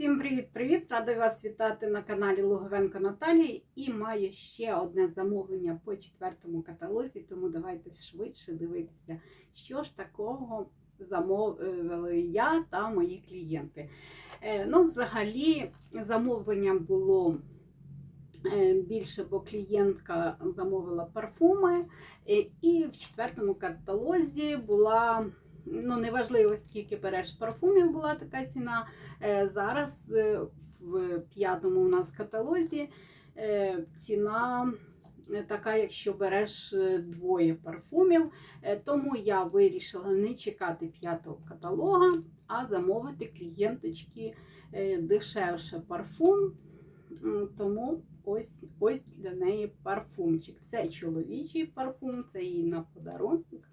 Всім привіт-привіт! Рада вас вітати на каналі Луговенко Наталії. І маю ще одне замовлення по четвертому каталозі, тому давайте швидше дивитися, що ж такого замовили я та мої клієнти. Е, Ну, взагалі, замовлення було е, більше, бо клієнтка замовила парфуми, Е, і в четвертому каталозі була. Ну, неважливо, скільки береш парфумів, була така ціна. Е, Зараз е, в п'ятому у нас каталозі е, ціна така, якщо береш двоє парфумів. Тому я вирішила не чекати п'ятого каталога, а замовити клієнточки дешевше парфум. Тому ось, ось для неї парфумчик. Це чоловічий парфум, це їй на подарунок.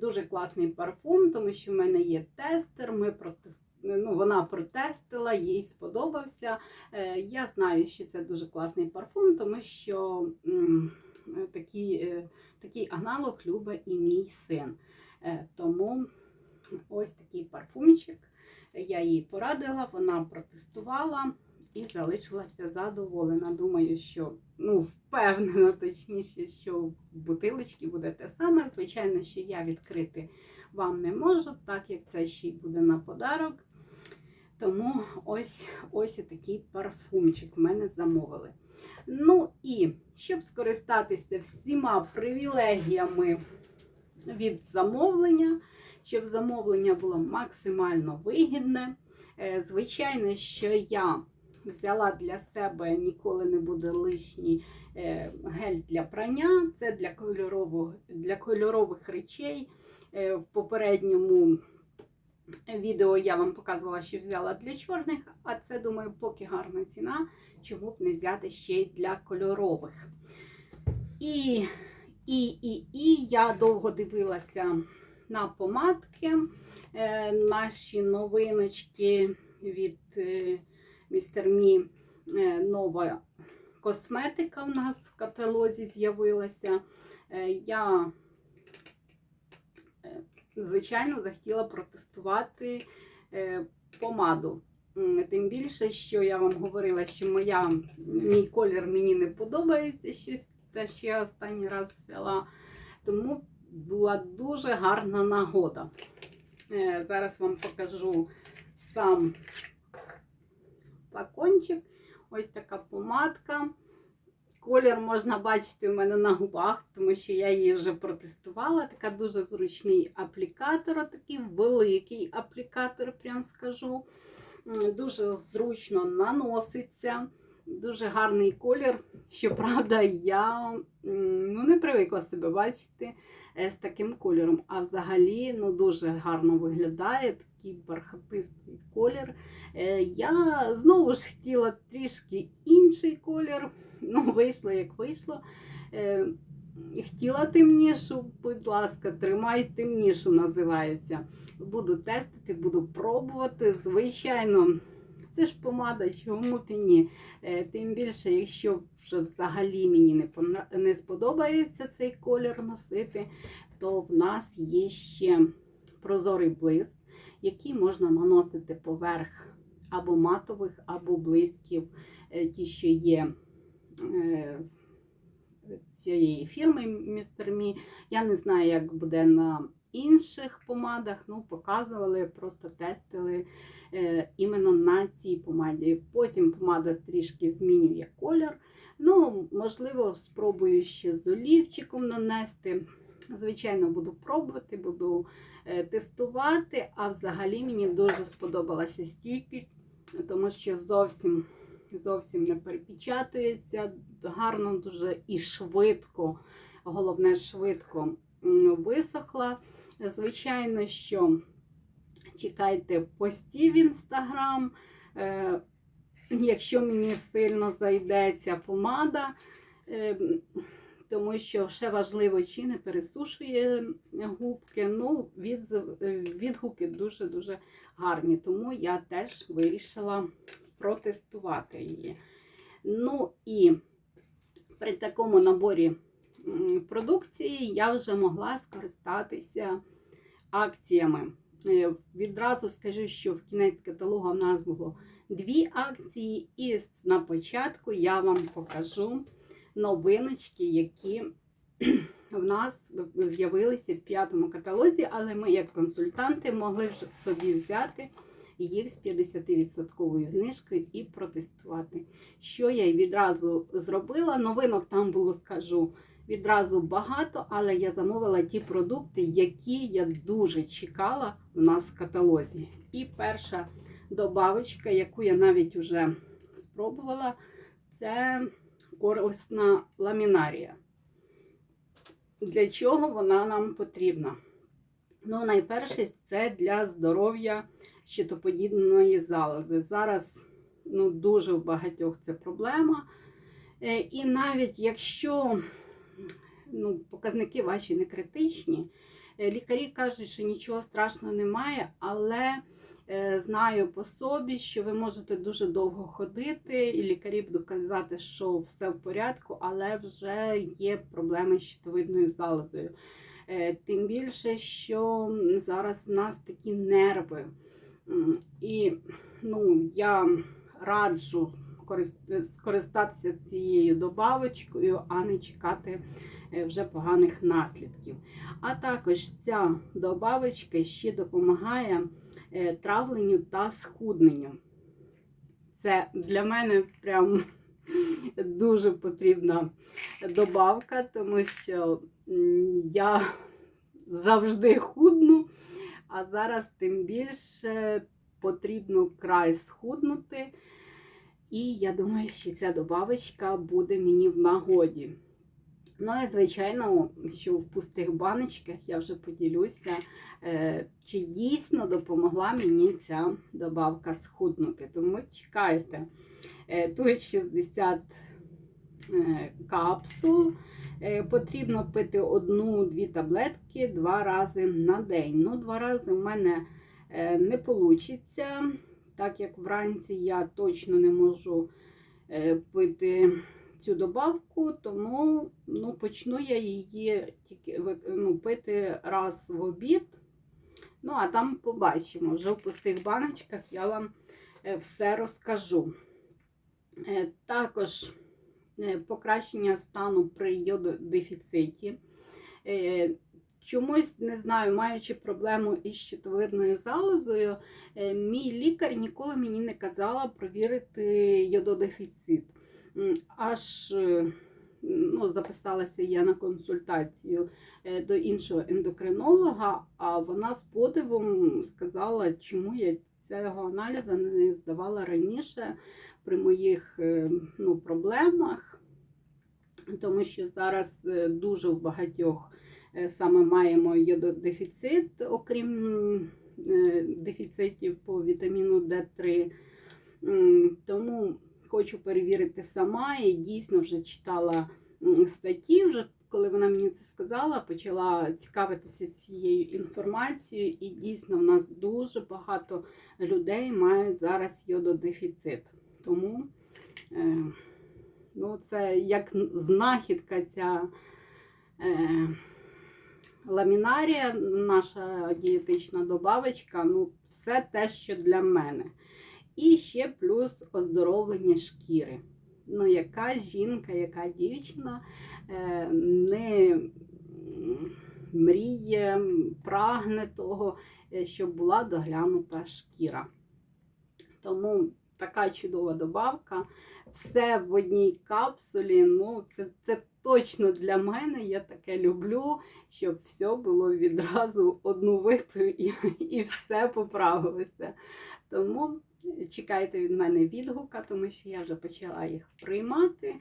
Дуже класний парфум, тому що в мене є тестер. Ми протес... ну, вона протестила, їй сподобався. Е, Я знаю, що це дуже класний парфум, тому що такий, е, такий аналог любить і мій син. Е, Тому ось такий парфумчик. Я їй порадила, вона протестувала і залишилася задоволена. Думаю, що ну, впевнена, точніше, що в бутилочці буде те саме. Звичайно, що я відкрити вам не можу, так як це ще й буде на подарок. Тому ось ось такий парфумчик в мене замовили. Ну і щоб скористатися всіма привілегіями від замовлення, щоб замовлення було максимально вигідне. е, Звичайно, що я взяла для себе ніколи не буде лишній е, гель для прання. Це для кольорових, для кольорових речей. Е, В попередньому відео я вам показувала, що взяла для чорних, а це, думаю, поки гарна ціна, чому б не взяти ще й для кольорових. І, і, і, і я довго дивилася на помадки. Е, Наші новиночки від Містер Мі е, нова косметика в нас в каталозі з'явилася. Е, Я, е, звичайно, захотіла протестувати помаду. Тим більше, що я вам говорила, що моя, мій колір мені не подобається щось, те, що я останній раз взяла. Тому була дуже гарна нагода. Зараз вам покажу сам флакончик. Ось така помадка. Колір можна бачити в мене на губах, тому що я її вже протестувала. Така дуже зручний аплікатор, такий великий аплікатор, прям скажу. Дуже зручно наноситься. Дуже гарний колір. Щоправда, я ну, не привикла себе бачити е, з таким кольором. А взагалі ну, дуже гарно виглядає такий бархатистий колір. Е, Я знову ж хотіла трішки інший колір. Ну, вийшло як вийшло. Е, Хотіла темнішу, будь ласка, тримай темнішу, називається. Буду тестити, буду пробувати. Звичайно, це ж помада, чому і ні. Тим більше, якщо вже взагалі мені не, не сподобається цей колір носити, то в нас є ще прозорий блиск, який можна наносити поверх або матових, або блисків, е, ті, що є е, цієї фірми Містер Мі. Я не знаю, як буде на інших помадах. Ну, показували, просто тестили е, іменно на цій помаді. Потім помада трішки змінює колір. Ну, можливо, спробую ще з олівчиком нанести. Звичайно, буду пробувати, буду е, тестувати. А взагалі мені дуже сподобалася стійкість, тому що зовсім, зовсім не перепечатується, гарно дуже і швидко, головне, швидко висохла. Звичайно, що чекайте постів в інстаграм. Якщо мені сильно зайде ця помада, е, тому що ще важливо, чи не пересушує губки. Ну, відгуки дуже-дуже гарні, тому я теж вирішила протестувати її. Ну і при такому наборі продукції я вже могла скористатися акціями. Е, Відразу скажу, що в кінець каталогу в нас було дві акції, і на початку я вам покажу новиночки, які в нас з'явилися в п'ятому каталозі, але ми, як консультанти, могли собі взяти їх з 50% знижкою і протестувати. Що я відразу зробила. Новинок там було, скажу, відразу багато, але я замовила ті продукти, які я дуже чекала у нас в каталозі. І перша добавочка, яку я навіть вже спробувала, це корисна ламінарія. Для чого вона нам потрібна? Ну, найперше, це для здоров'я щитоподібної залози. Зараз ну, дуже в багатьох це проблема. Е, І навіть якщо ну, показники ваші не критичні, е, лікарі кажуть, що нічого страшного немає, але знаю по собі, що ви можете дуже довго ходити, і лікарі будуть казати, що все в порядку, але вже є проблеми з щитовидною залозою. Е, Тим більше, що зараз в нас такі нерви. І ну, я раджу скористатися цією добавочкою, а не чекати е, вже поганих наслідків. А також ця добавочка ще допомагає е, травленню та схудненню. Це для мене прям дуже потрібна добавка, тому що я завжди худну, а зараз тим більше потрібно край схуднути. І я думаю, що ця добавочка буде мені в нагоді. Ну і звичайно, що в пустих баночках я вже поділюся, е, чи дійсно допомогла мені ця добавка схуднути. Тому чекайте. Е, Тут 60 е, капсул. Потрібно пити одну-дві таблетки два рази на день. Ну, два рази в мене не вийде, так як вранці я точно не можу пити цю добавку, тому ну, почну я її тільки ну, пити раз в обід. Ну, а там побачимо. Вже в пустих баночках я вам е, все розкажу. Е, Також е, покращення стану при йододефіциті. Чомусь не знаю, маючи проблему із щитовидною залозою, мій лікар ніколи мені не казала провірити йододефіцит. Аж е, ну, записалася я на консультацію е, до іншого ендокринолога, а вона з подивом сказала, чому я цього аналізу не здавала раніше при моїх е, ну, проблемах, тому що зараз дуже в багатьох саме маємо йододефіцит, окрім дефіцитів по вітаміну Д3. Тому хочу перевірити сама і дійсно вже читала статті. Вже коли вона мені це сказала, почала цікавитися цією інформацією, і дійсно в нас дуже багато людей мають зараз йододефіцит. Тому е, ну, це як знахідка ця. Е, Ламінарія, наша дієтична добавочка, ну, все те, що для мене. І ще плюс оздоровлення шкіри. Ну, яка жінка, яка дівчина е, не мріє, прагне того, е, щоб була доглянута шкіра. Тому така чудова добавка. Все в одній капсулі. Ну, це, це точно для мене. Я таке люблю, щоб все було відразу одну випив і, і все поправилося. Тому чекайте від мене відгука, тому що я вже почала їх приймати.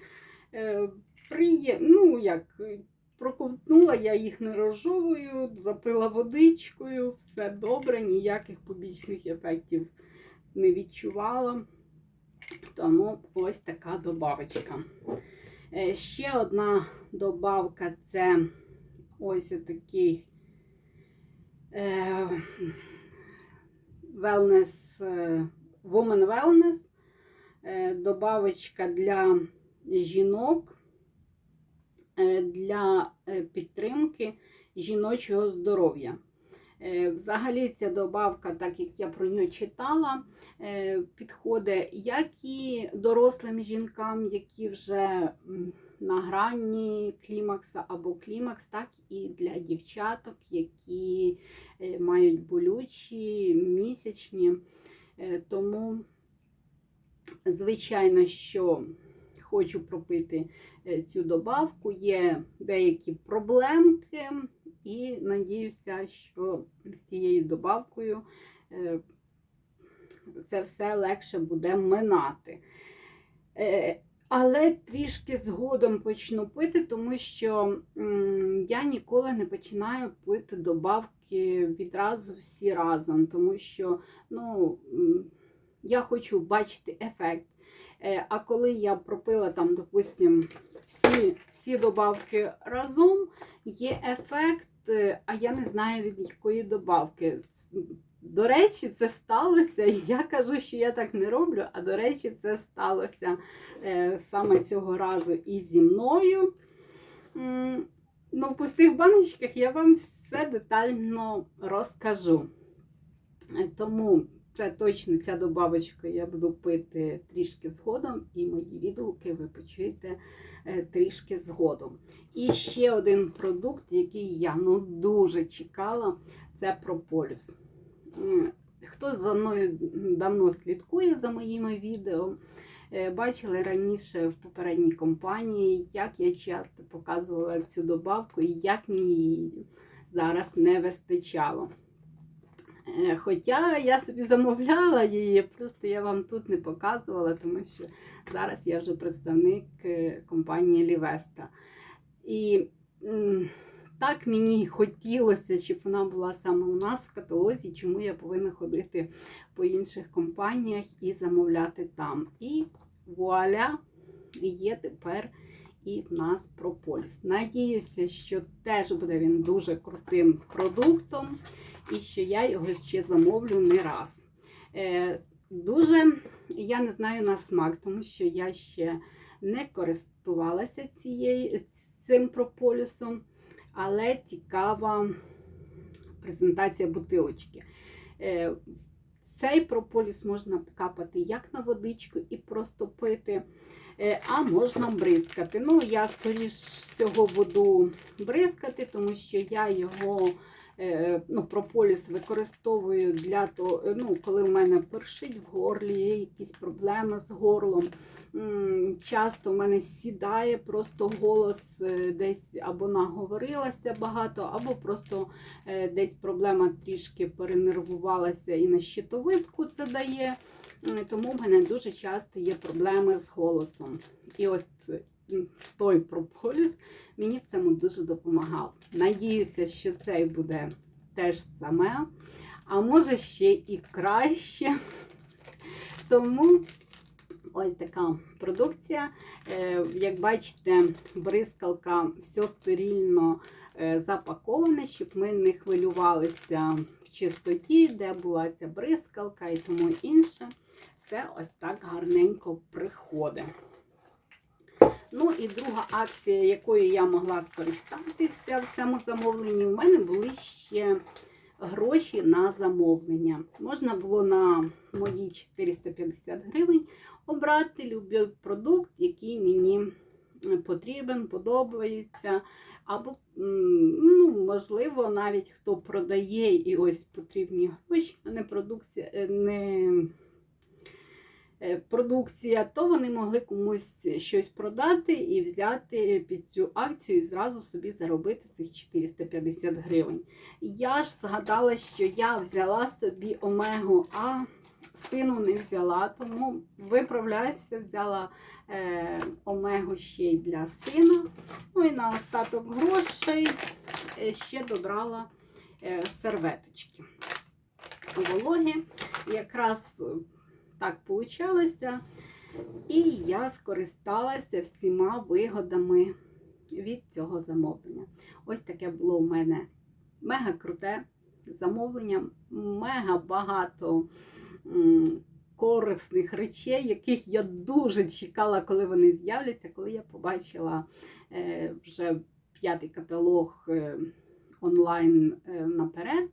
Е, Приє... Ну, як, проковтнула, я їх не розжовую, запила водичкою, все добре, ніяких побічних ефектів не відчувала. Тому ось така добавочка. Е, Ще одна добавка це ось такий е, wellness, е, Woman Wellness. Е, Добавочка для жінок е, для підтримки жіночого здоров'я. Взагалі ця добавка, так як я про нього читала, підходить як і дорослим жінкам, які вже на грані клімакса або клімакс, так і для дівчаток, які е, мають болючі місячні. Е, Тому, звичайно, що хочу пропити е, цю добавку, є деякі проблемки, і надіюся, що з цією добавкою це все легше буде минати. Але трішки згодом почну пити, тому що я ніколи не починаю пити добавки відразу всі разом, тому що ну, я хочу бачити ефект. Е, А коли я пропила там, допустим, всі, всі добавки разом, є ефект, е, а я не знаю від якої добавки. До речі, це сталося. Я кажу, що я так не роблю, а до речі, це сталося е, саме цього разу і зі мною. Ну, в пустих баночках я вам все детально розкажу. Е, Тому це точно ця добавочка я буду пити трішки згодом, і мої відгуки ви почуєте е, трішки згодом. І ще один продукт, який я ну, дуже чекала, це прополіс. Хто за мною давно слідкує за моїми відео, е, бачили раніше в попередній компанії, як я часто показувала цю добавку і як мені її зараз не вистачало. Е, Хоча я собі замовляла її, просто я вам тут не показувала, тому що зараз я вже представник е, компанії Лівеста. І так мені хотілося, щоб вона була саме у нас в каталозі, чому я повинна ходити по інших компаніях і замовляти там. І вуаля, є тепер і в нас прополіс. Надіюся, що теж буде він дуже крутим продуктом і що я його ще замовлю не раз. Е, дуже я не знаю на смак, тому що я ще не користувалася цією, цим прополісом, але цікава презентація бутилочки. Е, цей прополіс можна капати як на водичку і просто пити, е, а можна бризкати. Ну, я, скоріш всього, буду бризкати, тому що я його е, ну, прополіс використовую для того, ну, коли в мене першить в горлі, є якісь проблеми з горлом. Часто в мене сідає просто голос е, десь або наговорилася багато, або просто е, десь проблема трішки перенервувалася і на щитовидку це дає. Тому в мене дуже часто є проблеми з голосом. І от е, той прополіс мені в цьому дуже допомагав. Надіюся, що цей буде теж саме, а може ще і краще. Тому ось така продукція. Е, Як бачите, бризкалка все стерильно е, запаковане, щоб ми не хвилювалися в чистоті, де була ця бризкалка і тому інше. Все ось так гарненько приходить. Ну і друга акція, якою я могла скористатися в цьому замовленні, в мене були ще гроші на замовлення. Можна було на мої 450 гривень обрати любий продукт, який мені потрібен, подобається. Або, ну, можливо, навіть хто продає і ось потрібні гроші, а не продукція, е, не продукція, то вони могли комусь щось продати і взяти під цю акцію і зразу собі заробити цих 450 гривень. Я ж згадала, що я взяла собі омегу, а сину не взяла, тому виправляюся, взяла е, омегу ще й для сина. Ну і на остаток грошей е, ще добрала е, серветочки. Вологі. Якраз е, так вийшло. І я скористалася всіма вигодами від цього замовлення. Ось таке було у мене мега круте замовлення, мега багато корисних речей, яких я дуже чекала, коли вони з'являться, коли я побачила е, вже п'ятий каталог е, онлайн е, наперед.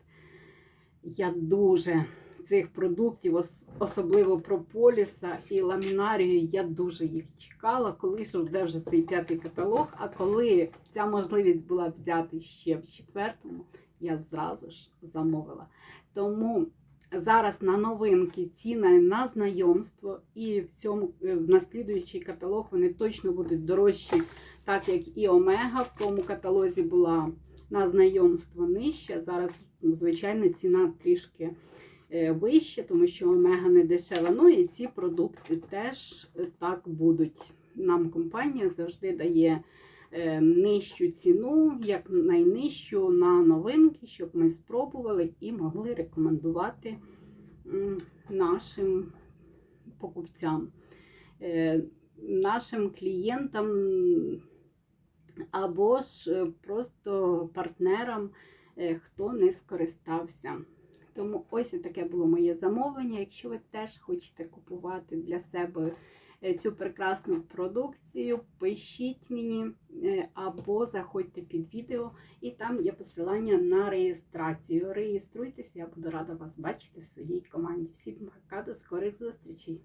Я дуже цих продуктів, ос- особливо прополіса і ламінарію, я дуже їх чекала, коли ж буде вже цей п'ятий каталог. А коли ця можливість була взяти ще в четвертому, я зразу ж замовила. Тому зараз на новинки ціни на знайомство, і в цьому е, в наслідуючий каталог вони точно будуть дорожчі, так як і Омега в тому каталозі була на знайомство нижча. Зараз, звичайно, ціна трішки е, вища, тому що омега не дешева. Ну і ці продукти теж е, так будуть. Нам компанія завжди дає е, нижчу ціну, як найнижчу на новинки, щоб ми спробували і могли рекомендувати нашим покупцям, нашим клієнтам або ж просто партнерам, хто не скористався. Тому ось таке було моє замовлення. Якщо ви теж хочете купувати для себе е, цю прекрасну продукцію, пишіть мені е, або заходьте під відео, і там є посилання на реєстрацію. Реєструйтеся, я буду рада вас бачити в своїй команді. Всім пока, до скорих зустрічей!